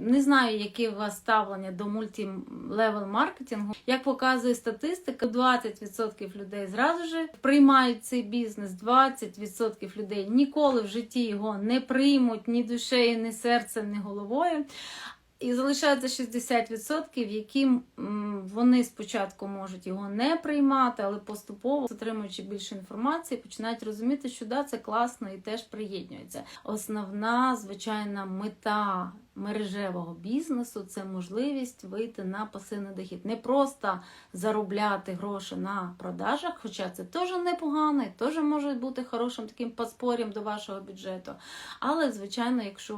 Не знаю, яке у вас ставлення до мультилевел маркетингу. Як показує статистика, 20% людей зразу ж приймають цей бізнес, 20% людей ніколи в житті його не приймуть ні душею, ні серцем, ні головою. І залишається 60%, які вони спочатку можуть його не приймати, але поступово, отримуючи більше інформації, починають розуміти, що да, це класно і теж приєднуються. Основна звичайна мета мережевого бізнесу це можливість вийти на пасивний дохід. Не просто заробляти гроші на продажах, хоча це теж непогано і теж може бути хорошим таким подспор'ям до вашого бюджету. Але, звичайно, якщо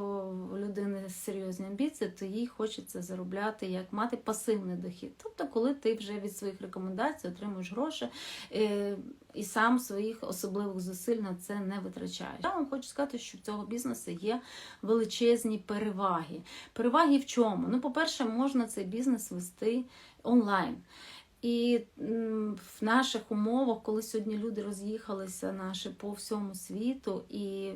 у людини серйозні амбіції, то їй хочеться заробляти, як мати пасивний дохід. Тобто, коли ти вже від своїх рекомендацій отримуєш гроші е, і сам своїх особливих зусиль на це не витрачає. Я вам хочу сказати, що в цього бізнесу є величезні переваги. Переваги в чому? Ну, по-перше, можна цей бізнес вести онлайн. І в наших умовах, коли сьогодні люди роз'їхалися наші по всьому світу, і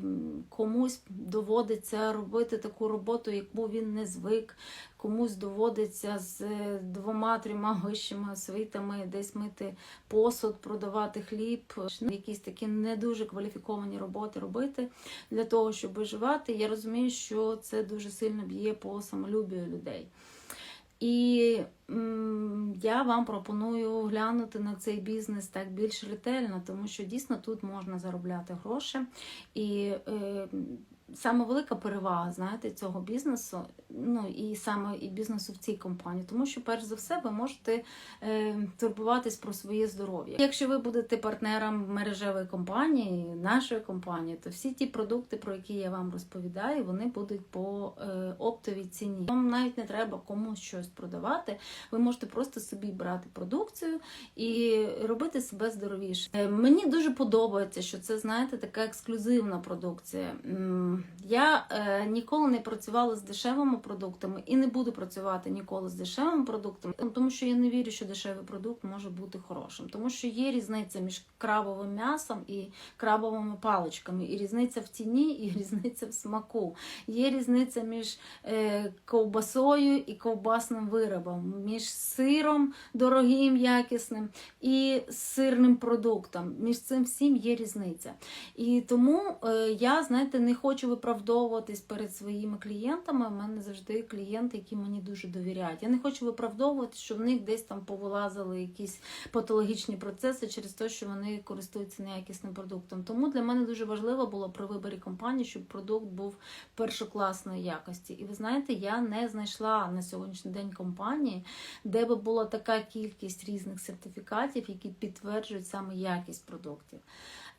комусь доводиться робити таку роботу, яку він не звик, комусь доводиться з е, двома-трьома вищими освітами десь мити посуд, продавати хліб, якісь такі не дуже кваліфіковані роботи робити для того, щоб виживати. Я розумію, що це дуже сильно б'є по самолюбію людей. І я вам пропоную глянути на цей бізнес так більш ретельно, тому що дійсно тут можна заробляти гроші. І е, саме велика перевага, знаєте, цього бізнесу, ну і саме і бізнесу в цій компанії, тому що, перш за все, ви можете е, турбуватись про своє здоров'я. Якщо ви будете партнером мережевої компанії, нашої компанії, то всі ті продукти, про які я вам розповідаю, вони будуть по е, оптовій ціні. Вам навіть не треба комусь щось продавати. Ви можете просто собі брати продукцію і робити себе здоровіше. Е, Мені дуже подобається, що це, знаєте, така ексклюзивна продукція. Я е, ніколи не працювала з дешевими продуктами і не буду працювати ніколи з дешевими продуктами, тому що я не вірю, що дешевий продукт може бути хорошим, тому що є різниця між крабовим м'ясом і крабовими паличками, і різниця в ціні, і різниця в смаку. Є різниця між е, ковбасою і ковбасним виробом, між сиром дорогим, якісним і сирним продуктом. Між цим всім є різниця. І тому е, я, знаєте, не хочу виправдовуватись перед своїми клієнтами. У мене завжди клієнти, які мені дуже довіряють. Я не хочу виправдовувати, що в них десь там повилазили якісь патологічні процеси через те, що вони користуються неякісним продуктом. Тому для мене дуже важливо було при виборі компанії, щоб продукт був першокласної якості. І ви знаєте, я не знайшла на сьогоднішній день компанії, де би була така кількість різних сертифікатів, які підтверджують саме якість продуктів.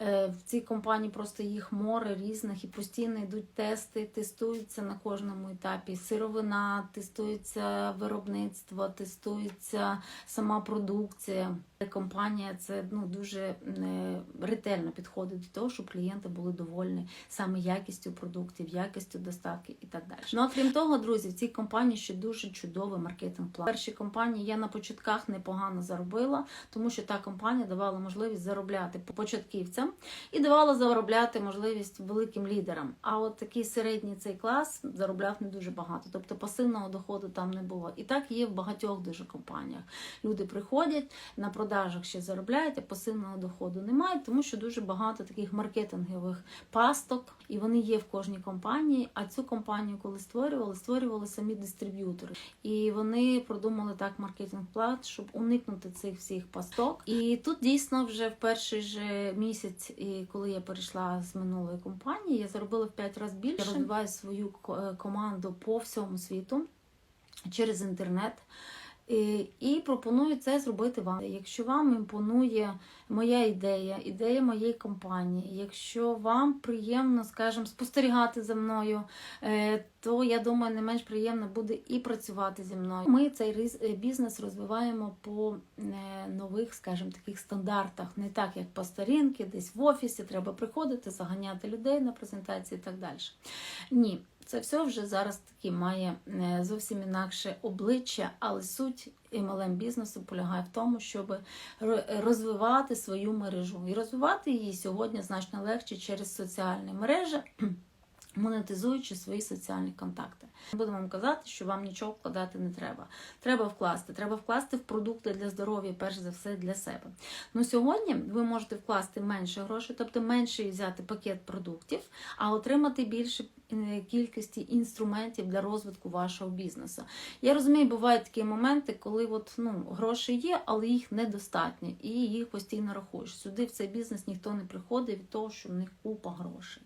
Е, В цій компанії просто їх море різних і постійно йдуть тести, тестуються на кожному етапі. Сировина, тестується виробництво, тестується сама продукція. Компанія це ну дуже е, ретельно підходить до того, щоб клієнти були довольні саме якістю продуктів, якістю доставки і так далі. Ну а крім того, друзі, в цій компанії ще дуже чудовий маркетинг план. В першій компанії я на початках непогано заробила, тому що та компанія давала можливість заробляти початківцям і давала заробляти можливість великим лідерам. А от такий середній цей клас заробляв не дуже багато, тобто пасивного доходу там не було. І так є в багатьох дуже компаніях. Люди приходять на продажах ще заробляють, а пасивного доходу немає, тому що дуже багато таких маркетингових пасток, і вони є в кожній компанії. А цю компанію, коли створювали, створювали самі дистриб'ютори. І вони продумали так маркетинг плат, щоб уникнути цих всіх пасток. І тут дійсно вже в перший же місяць, коли я перейшла з минулої компанії, я заробила в 5 разів більше. Я розвиваю свою команду по всьому світу через інтернет. І- І пропоную це зробити вам. Якщо вам імпонує моя ідея, ідея моєї компанії, якщо вам приємно, скажімо, спостерігати за мною, е, то я думаю, не менш приємно буде і працювати зі мною. Ми цей е, бізнес розвиваємо по е, нових, скажімо, таких стандартах, не так як по старінки, десь в офісі треба приходити, заганяти людей на презентації і так далі. Ні, це все вже зараз таки має е, зовсім інакше обличчя, але суть MLM бізнесу полягає в тому, щоб ро- розвивати свою мережу. І розвивати її сьогодні значно легше через соціальні мережі. Монетизуючи свої соціальні контакти. Буду вам казати, що вам нічого вкладати не треба. Треба вкласти. Треба вкласти в продукти для здоров'я, перш за все для себе. Ну сьогодні ви можете вкласти менше грошей, тобто менше взяти пакет продуктів, а отримати більше е, кількості інструментів для розвитку вашого бізнесу. Я розумію, бувають такі моменти, коли от, ну, гроші є, але їх недостатньо, і їх постійно рахуєш. Сюди в цей бізнес ніхто не приходить від того, що в них купа грошей.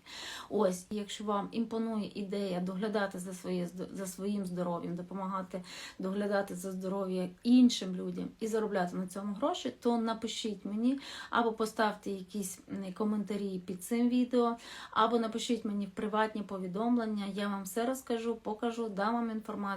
Ось, якщо вам імпонує ідея доглядати за, своє, за своїм здоров'ям, допомагати доглядати за здоров'я іншим людям і заробляти на цьому гроші, то напишіть мені або поставте якісь коментарі під цим відео, або напишіть мені в приватні повідомлення. Я вам все розкажу, покажу, дам вам інформацію.